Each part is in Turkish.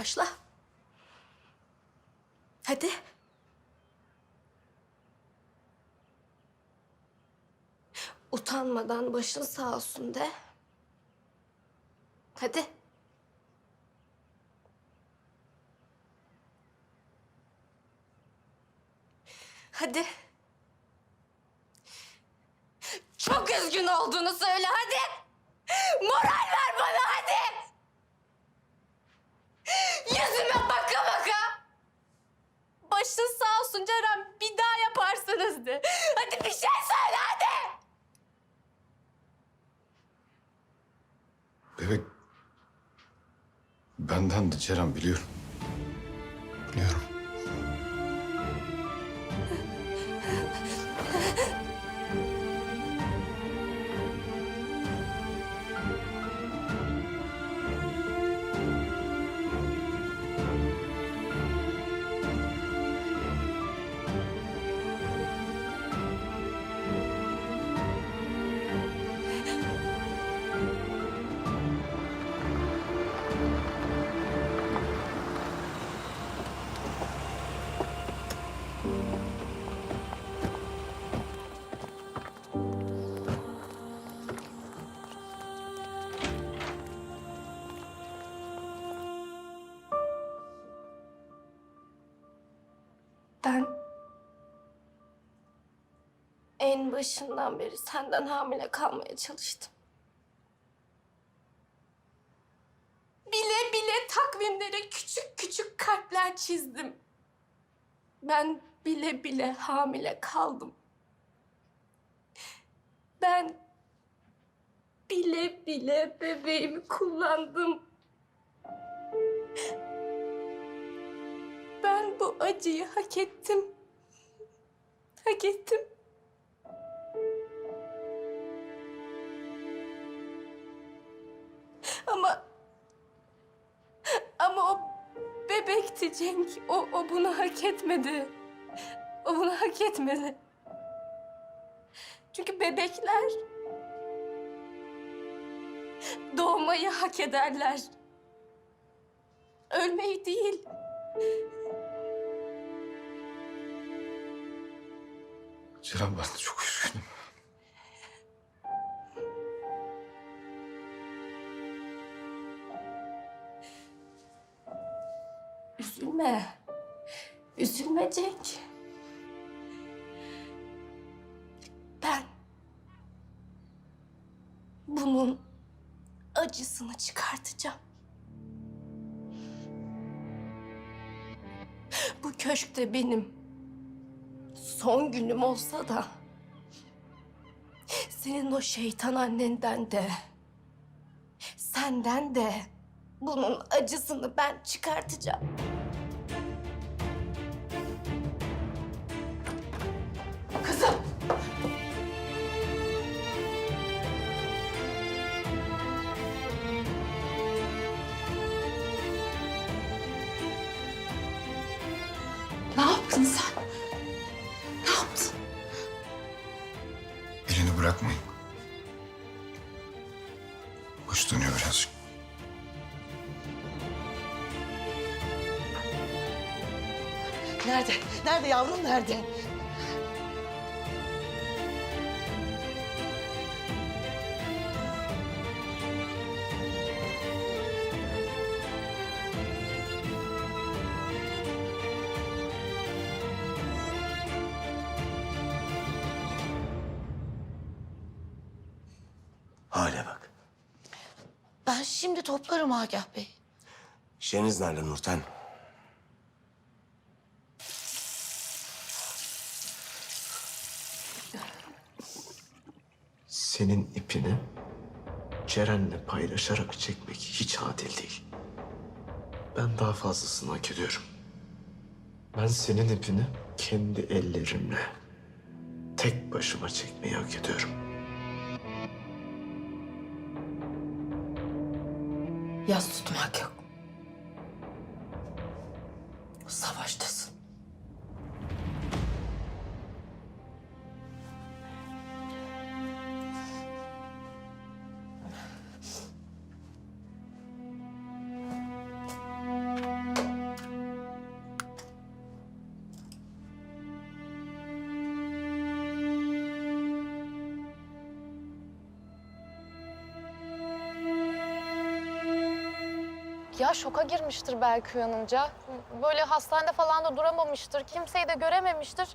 Başla. Hadi. Utanmadan başın sağ olsun de. Hadi. Hadi. Çok üzgün olduğunu söyle hadi. Moral ver bana hadi. Yüzüme baka baka. Başın sağ olsun Ceren bir daha de. Hadi bir şey söyle hadi. Bebek benden de Ceren biliyorum. Biliyorum. Ben en başından beri senden hamile kalmaya çalıştım. Bile bile takvimlere küçük küçük kalpler çizdim. Ben bile bile hamile kaldım. Ben bile bile bebeğimi kullandım. Acıyı hak ettim. Hak ettim. Ama... Ama o bebekti Cenk. O, o bunu hak etmedi. O bunu hak etmedi. Çünkü bebekler... Doğmayı hak ederler. Ölmeyi değil. Ceren ben de çok üzgünüm. Üzülme. Üzülme Cenk. Ben bunun acısını çıkartacağım. Bu köşkte benim son günüm olsa da senin o şeytan annenden de senden de bunun acısını ben çıkartacağım. Kızım! Ne yaptın sen? Bırakmayın. Baş dönüyor birazcık. Nerede? Nerede yavrum nerede? Hale bak. Ben şimdi toplarım Agah Bey. Şeniz nerede Nurten? Senin ipini Ceren'le paylaşarak çekmek hiç adil değil. Ben daha fazlasını hak ediyorum. Ben senin ipini kendi ellerimle tek başıma çekmeyi hak ediyorum. Yas tutmak yok. Savaştasın. Ya şoka girmiştir belki uyanınca. Böyle hastanede falan da duramamıştır. Kimseyi de görememiştir.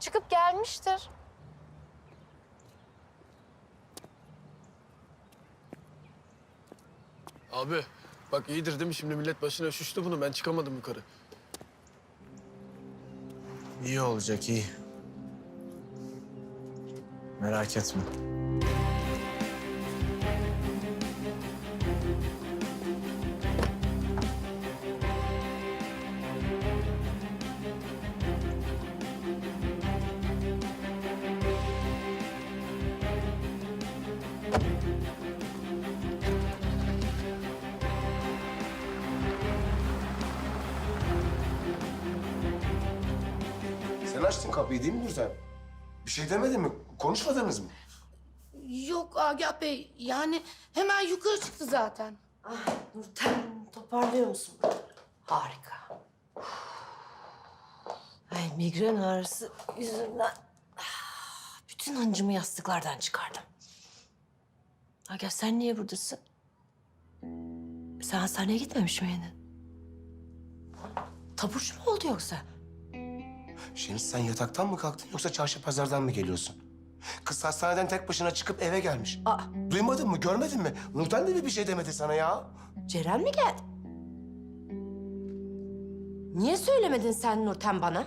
Çıkıp gelmiştir. Abi bak iyidir değil mi? Şimdi millet başına üşüştü bunu. Ben çıkamadım yukarı. İyi olacak iyi. Merak etme. Sen açtın kapıyı değil mi Nurten? Bir şey demedin mi? Konuşmadınız mı? Yok Agah Bey yani hemen yukarı çıktı zaten. Nurten toparlıyor musun? Harika. Ay migren ağrısı yüzünden ah, bütün hıncımı yastıklardan çıkardım. Agah sen niye buradasın? Sen hastaneye gitmemiş miydin? Taburcu mu oldu yoksa? Şimdi sen yataktan mı kalktın yoksa çarşı pazardan mı geliyorsun? Kız hastaneden tek başına çıkıp eve gelmiş. Aa, Duymadın mı, görmedin mi? Nurten de bir şey demedi sana ya? Ceren mi geldi? Niye söylemedin sen Nurten bana?